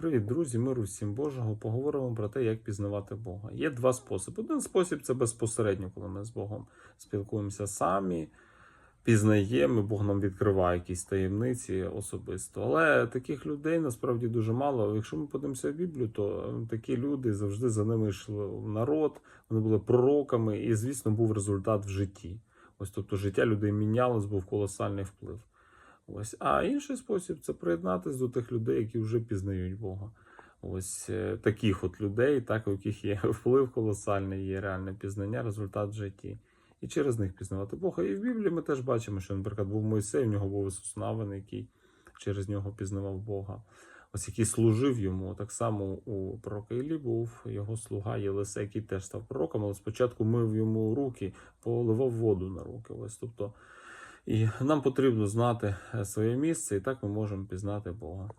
Привіт, друзі, миру всім Божого. Поговоримо про те, як пізнавати Бога. Є два способи. Один спосіб це безпосередньо, коли ми з Богом спілкуємося самі, пізнаємо, Бог нам відкриває якісь таємниці особисто. Але таких людей насправді дуже мало. Якщо ми подивимося в Біблію, то такі люди завжди за ними йшли в народ, вони були пророками, і, звісно, був результат в житті. Ось тобто життя людей мінялось, був колосальний вплив. Ось. А інший спосіб це приєднатися до тих людей, які вже пізнають Бога. Ось е, таких от людей, так, у яких є вплив колосальний, є реальне пізнання, результат в житті. І через них пізнавати Бога. І в Біблії ми теж бачимо, що, наприклад, був Мойсей, в нього був Ісус Навин, який через нього пізнавав Бога. Ось який служив йому. Так само у пророка Іллі був його слуга Єлисей, який теж став пророком, але спочатку мив йому руки, поливав воду на руки. Ось тобто. І нам потрібно знати е, своє місце, і так ми можемо пізнати Бога.